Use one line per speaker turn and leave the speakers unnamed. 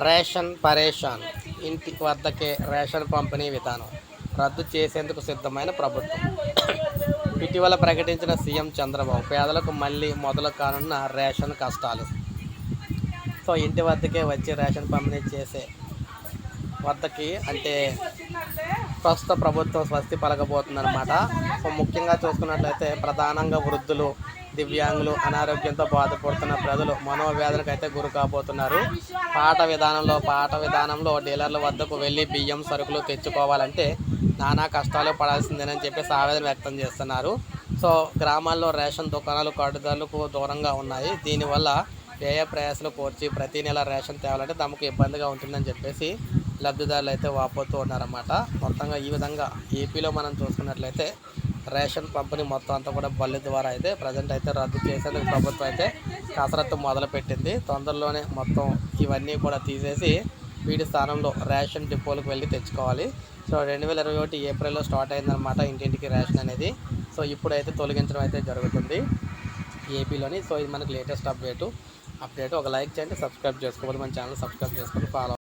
Ration పరేషాన్ ఇంటి వద్దకే రేషన్ పంపిణీ విధానం రద్దు చేసేందుకు సిద్ధమైన ప్రభుత్వం. ఇటీవల ప్రకటించిన సీఎం చంద్రబాబు పేదలకు మళ్ళీ మొదలు కానున్న రేషన్ కష్టాలు. సో ఇంటి వద్దకే వచ్చి రేషన్ పంపిణీ చేసే వద్దకి అంటే ప్రస్తుత ప్రభుత్వం స్వస్తి పలకబోతుందన్నమాట. సో ముఖ్యంగా చూసుకున్నట్లయితే ప్రధానంగా వృద్ధులు దివ్యాంగులు అనారోగ్యంతో బాధపడుతున్న ప్రజలు మనోవేదనకు అయితే గురి కాబోతున్నారు. పాట విధానంలో పాట విధానంలో డీలర్ల వద్దకు వెళ్ళి బియ్యం సరుకులు తెచ్చుకోవాలంటే నానా కష్టాలు పడాల్సిందేనని చెప్పేసి ఆవేదన వ్యక్తం చేస్తున్నారు. సో గ్రామాల్లో రేషన్ దుకాణాలు కార్డుదారులకు దూరంగా ఉన్నాయి. దీనివల్ల వ్యయ ప్రయాసాలు కోర్చి ప్రతి నెల రేషన్ తేవాలంటే తమకు ఇబ్బందిగా ఉంటుందని చెప్పేసి లబ్ధిదారులు అయితే వాపోతూ ఉన్నారన్నమాట. మొత్తంగా ఈ విధంగా ఏపీలో మనం చూసుకున్నట్లయితే రేషన్ పంపిణీ మొత్తం అంతా కూడా బల్లి ద్వారా అయితే ప్రజెంట్ అయితే రద్దు చేసేందుకు ప్రభుత్వం అయితే కసరత్తు మొదలుపెట్టింది. తొందరలోనే మొత్తం ఇవన్నీ కూడా తీసేసి వీటి స్థానంలో రేషన్ డిపోలకు వెళ్ళి తెచ్చుకోవాలి. సో రెండు వేల ఇరవై ఒకటి ఏప్రిల్లో స్టార్ట్ అయిందనమాట ఇంటింటికి రేషన్ అనేది. సో ఇప్పుడైతే తొలగించడం అయితే జరుగుతుంది ఏపీలోని. సో ఇది మనకి లేటెస్ట్ అప్డేటు. అప్డేట్ ఒక లైక్ చేయండి సబ్స్క్రైబ్ చేసుకోవాలి మన ఛానల్ సబ్స్క్రైబ్ చేసుకొని ఫాలో